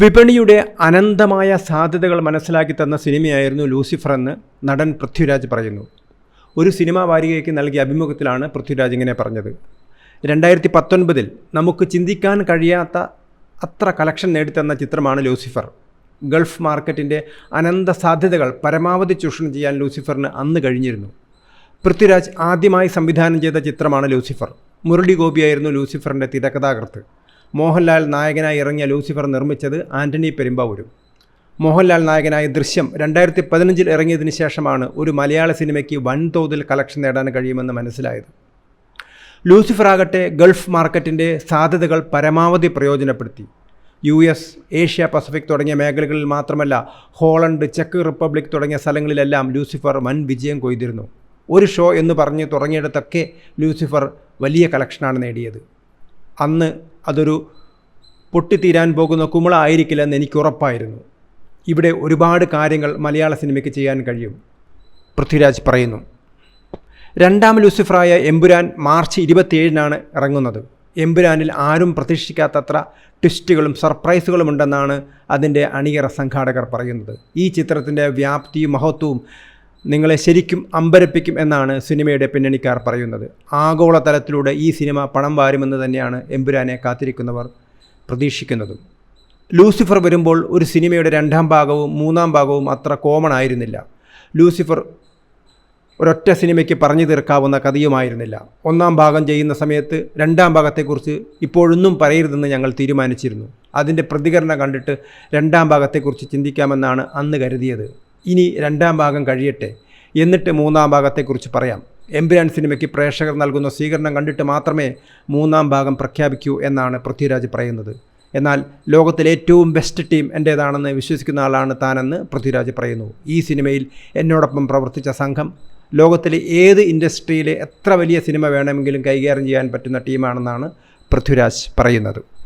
വിപണിയുടെ അനന്തമായ സാധ്യതകൾ മനസ്സിലാക്കി തന്ന സിനിമയായിരുന്നു ലൂസിഫർ എന്ന് നടൻ പൃഥ്വിരാജ് പറയുന്നു. ഒരു സിനിമാ വാരികയ്ക്ക് നൽകിയ അഭിമുഖത്തിലാണ് പൃഥ്വിരാജ് ഇങ്ങനെ പറഞ്ഞത്. രണ്ടായിരത്തി പത്തൊൻപതിൽ നമുക്ക് ചിന്തിക്കാൻ കഴിയാത്ത അത്ര കളക്ഷൻ നേടിത്തന്ന ചിത്രമാണ് ലൂസിഫർ. ഗൾഫ് മാർക്കറ്റിന്റെ അനന്ത സാധ്യതകൾ പരമാവധി ചൂഷണം ചെയ്യാൻ ലൂസിഫറിന് അന്ന് കഴിഞ്ഞിരുന്നു. പൃഥ്വിരാജ് ആദ്യമായി സംവിധാനം ചെയ്ത ചിത്രമാണ് ലൂസിഫർ. മുരളി ഗോപിയായിരുന്നു ലൂസിഫറിന്റെ തിരക്കഥാകൃത്ത്. മോഹൻലാൽ നായകനായി ഇറങ്ങിയ ലൂസിഫർ നിർമ്മിച്ചത് ആന്റണി പെരുമ്പാവൂരും. മോഹൻലാൽ നായകനായ ദൃശ്യം രണ്ടായിരത്തി പതിനഞ്ചിൽ ഇറങ്ങിയതിന് ശേഷമാണ് ഒരു മലയാള സിനിമയ്ക്ക് വൻതോതിൽ കളക്ഷൻ നേടാൻ കഴിയുമെന്ന് മനസ്സിലായത്. ലൂസിഫർ ആകട്ടെ ഗൾഫ് മാർക്കറ്റിന്റെ സാധ്യതകൾ പരമാവധി പ്രയോജനപ്പെടുത്തി. യു എസ് ഏഷ്യ പസഫിക് തുടങ്ങിയ മേഖലകളിൽ മാത്രമല്ല ഹോളണ്ട് ചെക്ക് റിപ്പബ്ലിക് തുടങ്ങിയ സ്ഥലങ്ങളിലെല്ലാം ലൂസിഫർ വൻ വിജയം കൊയ്തിരുന്നു. ഒരു ഷോ എന്ന് പറഞ്ഞ് തുടങ്ങിയിടത്തൊക്കെ ലൂസിഫർ വലിയ കളക്ഷനാണ് നേടിയത്. അന്ന് അതൊരു പൊട്ടിത്തീരാൻ പോകുന്ന കുമിള ആയിരിക്കില്ലെന്ന് എനിക്ക് ഉറപ്പായിരുന്നു. ഇവിടെ ഒരുപാട് കാര്യങ്ങൾ മലയാള സിനിമയ്ക്ക് ചെയ്യാൻ കഴിയും. പൃഥ്വിരാജ് പറയുന്നു രണ്ടാം ലൂസിഫറായ എമ്പുരാൻ മാർച്ച് ഇരുപത്തിയേഴിനാണ് ഇറങ്ങുന്നത്. എമ്പുരാനിൽ ആരും പ്രതീക്ഷിക്കാത്തത്ര ട്വിസ്റ്റുകളും സർപ്രൈസുകളും ഉണ്ടെന്നാണ് അതിന്റെ അണിയറ സംഘാടകർ പറയുന്നത്. ഈ ചിത്രത്തിന്റെ വ്യാപ്തിയും മഹത്വവും നിങ്ങളെ ശരിക്കും അമ്പരപ്പിക്കും എന്നാണ് സിനിമയുടെ പിന്നണിക്കാർ പറയുന്നത്. ആഗോളതലത്തിലൂടെ ഈ സിനിമ പണം വാരുമെന്ന് തന്നെയാണ് എമ്പുരാനെ കാത്തിരിക്കുന്നവർ പ്രതീക്ഷിക്കുന്നതും. ലൂസിഫർ വരുമ്പോൾ ഒരു സിനിമയുടെ രണ്ടാം ഭാഗവും മൂന്നാം ഭാഗവും അത്ര കോമൺ ആയിരുന്നില്ല. ലൂസിഫർ ഒരൊറ്റ സിനിമയ്ക്ക് പറഞ്ഞു തീർക്കാവുന്ന കഥയുമായിരുന്നില്ല. ഒന്നാം ഭാഗം ചെയ്യുന്ന സമയത്ത് രണ്ടാം ഭാഗത്തെക്കുറിച്ച് ഇപ്പോഴൊന്നും പറയരുതെന്ന് ഞങ്ങൾ തീരുമാനിച്ചിരുന്നു. അതിന്റെ പ്രതികരണം കണ്ടിട്ട് രണ്ടാം ഭാഗത്തെക്കുറിച്ച് ചിന്തിക്കാമെന്നാണ് അന്ന് കരുതിയത്. ഇനി രണ്ടാം ഭാഗം കഴിയട്ടെ. എന്നിട്ട് മൂന്നാം ഭാഗത്തെക്കുറിച്ച് പറയാം. എംബുരാൻ സിനിമയ്ക്ക് പ്രേക്ഷകർ നൽകുന്ന സ്വീകരണം കണ്ടിട്ട് മാത്രമേ മൂന്നാം ഭാഗം പ്രഖ്യാപിക്കൂ എന്നാണ് പൃഥ്വിരാജ് പറയുന്നത്. എന്നാൽ ലോകത്തിലെ ഏറ്റവും ബെസ്റ്റ് ടീം എന്റേതാണെന്ന് വിശ്വസിക്കുന്ന ആളാണ് താനെന്ന് പൃഥ്വിരാജ് പറയുന്നു. ഈ സിനിമയിൽ എന്നോടൊപ്പം പ്രവർത്തിച്ച സംഘം ലോകത്തിലെ ഏത് ഇൻഡസ്ട്രിയിലെ എത്ര വലിയ സിനിമ വേണമെങ്കിലും കൈകാര്യം ചെയ്യാൻ പറ്റുന്ന ടീമാണെന്നാണ് പൃഥ്വിരാജ് പറയുന്നത്.